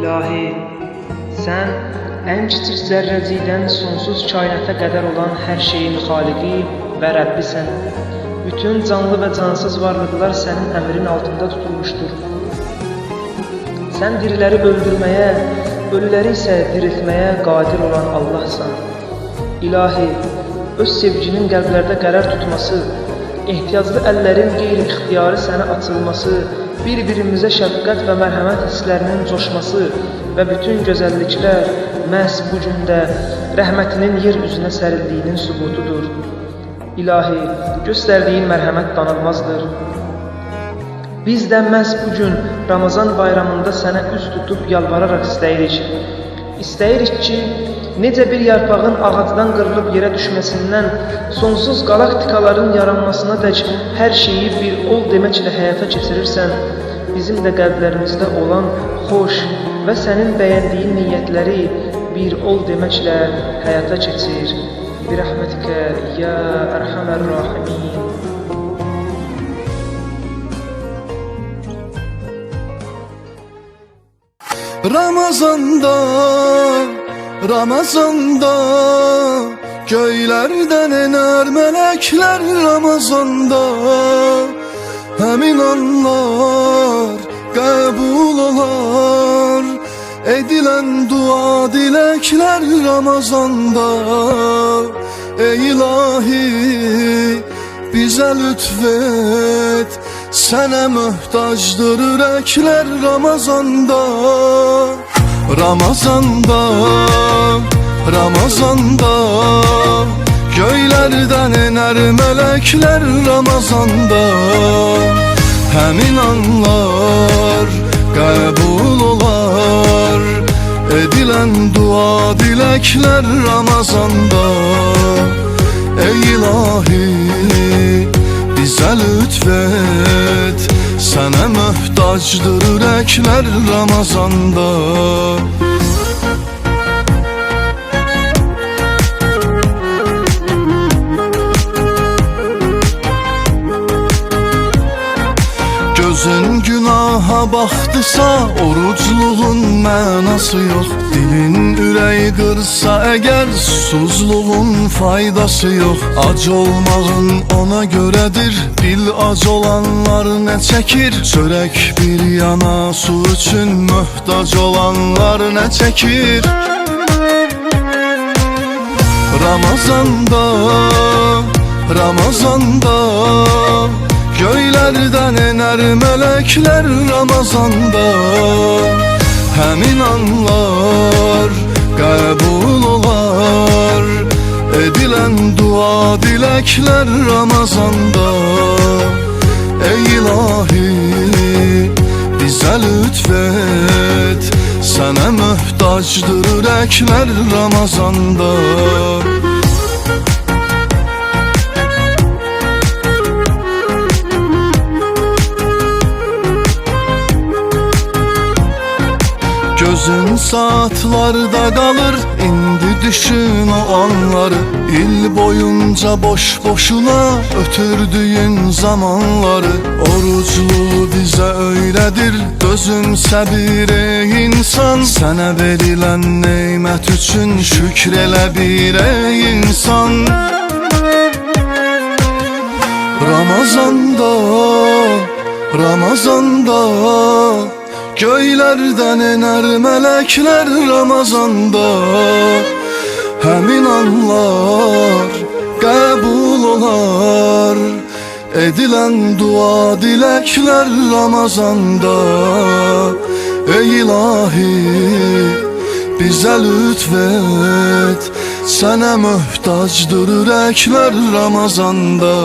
İlahi, sən ən kiçik zərrəcikdən sonsuz kainata qədər olan hər şeyin xaliqi və Rəbbisən. Bütün canlı və cansız varlıqlar sənin əmrin altında tutulmuşdur. Sən diriləri öldürməyə, ölüləri isə diriltməyə qadir olan Allahsan. İlahi, öz sevginin qəlblərdə qərar tutması, ehtiyaclı əllərin qeyri-ixtiyari sənə açılması, bir-birimizə şəfqət və mərhəmət hisslərinin coşması və bütün gözəlliklər məhz bu gündə rəhmətinin yer üzünə sərildiyinin sübutudur. İlahi, göstərdiyin mərhəmət danılmazdır. Biz də məhz bu gün Ramazan bayramında sənə üz tutub yalvararaq istəyirik. İstəyirik ki, necə bir yarpağın ağacdan qırılıb yerə düşməsindən sonsuz qalaktikaların yaranmasına dək hər şeyi bir ol deməklə həyata keçirirsən, bizim də qəlblərimizdə olan xoş və sənin bəyəndiyin niyyətləri bir ol deməklə həyata keçir. Birahmətikə ya ərhəmər rahimin. Ramazanda, Ramazanda Göylerden iner melekler Ramazanda. Həmin anlar qəbul olar Edilen dua dilekler Ramazanda. Ey ilahi bize lütfet Sənə möhtacdır ürəklər Ramazanda. Ramazanda Ramazanda. Göylərdən enər mələklər Ramazanda. Həmin anlar qəbul olar. Edilən dua diləklər Ramazanda. Ey ilahi bize lütfet. Sana möhtacdır ürəklər Ramazanda. Gözün günaha baxdısa Orucluğun mənası yox Dilin ürəyi qırsa əgər Susuzluğun faydası yox Ac olmağın ona görədir Dil ac olanlar nə çəkir Çörək bir yana su üçün Möhtac olanlar nə çəkir Ramazanda Ramazanda Göylərdən enər mələklər Ramazanda. Həmin anlar qəbul Edilən dua diləklər Ramazanda. Ey ilahi bizə lütfet. Sənə möhtacdır ürəklər Ramazanda Gözün saatlarda kalır indi düşün o anları. İl boyunca boş boşuna ötürdüğün zamanları. Oruclu bize öyledir Gözümsə bir insan. Sənə verilən neymət üçün şükrelə bir ey insan. Ramazanda Ramazanda Göylərdən enər mələklər Ramazanda. Həmin anlar qəbul olar. Edilən dua diləklər Ramazanda. Ey ilahi bizə lütfet. Sənə möhtacdır ürəklər Ramazanda